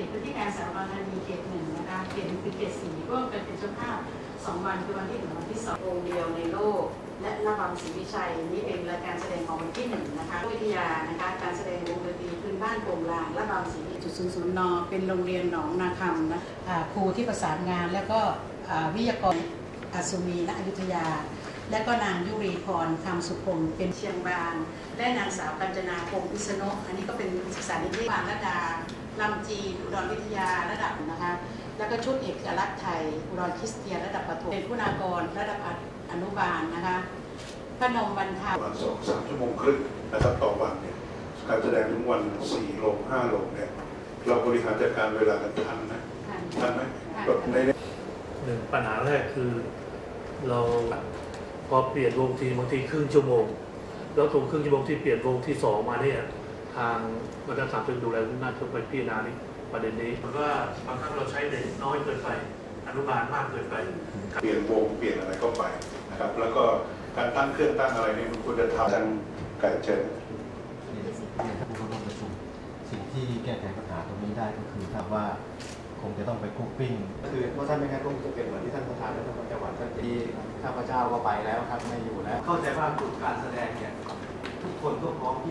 ขตพื้นที่การสารบัญธานีเขตหนึ่งนะคะเขตหนึ่งคือเขตสี่ร่วมกันเป็นเจ้าภาพสองวันคือวันที่หนึ่งวันที่สองวงเดียวในโลก และระบำศรีวิชัยนี่เป็นรายการแสดงของวันที่หนึ่งนะคะวิทยานะคะการแสดงวงดนตรีพื้นบ้านโปงลางระบำศรีจุดศูนย์ศูนย์นอเป็นโรงเรียนหนองนาคำนะครูที่ประสานงานแล้วก็วิทยากรอัศมีณอยุธยา และก็นางยุรีพรคำสุพงเป็นเชียงบาน และนางสาวกัญจนาพงศ์อิสโนอันนี้ก็เป็นศึกษานิเทศบานระดา ลำจีนอุดรวิทยาระดับนะคะ แล้วก็ชุดเอกลักษณ์ไทยอุดรคริสเตียนระดับประถมเป็นผู้นากรระดับอนุบาลนะคะพนมบรรทาประมาณสองสามชั่วโมงครึ่งนะครับต่อวันเนี่ยการแสดงทุกวันสี่โรงห้าโรงเนี่ยเราบริหารจัดการเวลากันทันนะทันไหมแบบในหนึ่งปัญหาแรกคือเราพอเปลี่ยนวงทีบางทีครึ่งชั่วโมง แล้วตรงครึ่งชั่วโมงที่เปลี่ยนวงที่สองมาเนี่ย ทางวัฒนธรรมซึ่งดูแลน่าจะไปพิจารณานี่ประเด็นนี้มันว่าบางครั้งเราใช้เด็กน้อยเกินไปอนุบาลมากเกินไปเปลี่ยนวงเปลี่ยนอะไรเข้าไปนะครับแล้วก็การตั้งเครื่องตั้งอะไรเนี่ยมันควรจะทำทางไก่เจนเรียนท่านผู้ร่วมประชุมสิ่งที่แก้ไขปัญหาตรงนี้ได้ก็คือถ้าว่าคงจะต้องไปคุกปิ้งคือเพราะท่านไม่งั้นคงจะเป็นเหมือนที่ท่านประธานและท่านจังหวัดท่านที่ข้าพเจ้าก็ไปแล้วครับไม่อยู่แล้ว เข้าใจว่าจุดการแสดงเนี่ยทุกคนก็พร้อมที่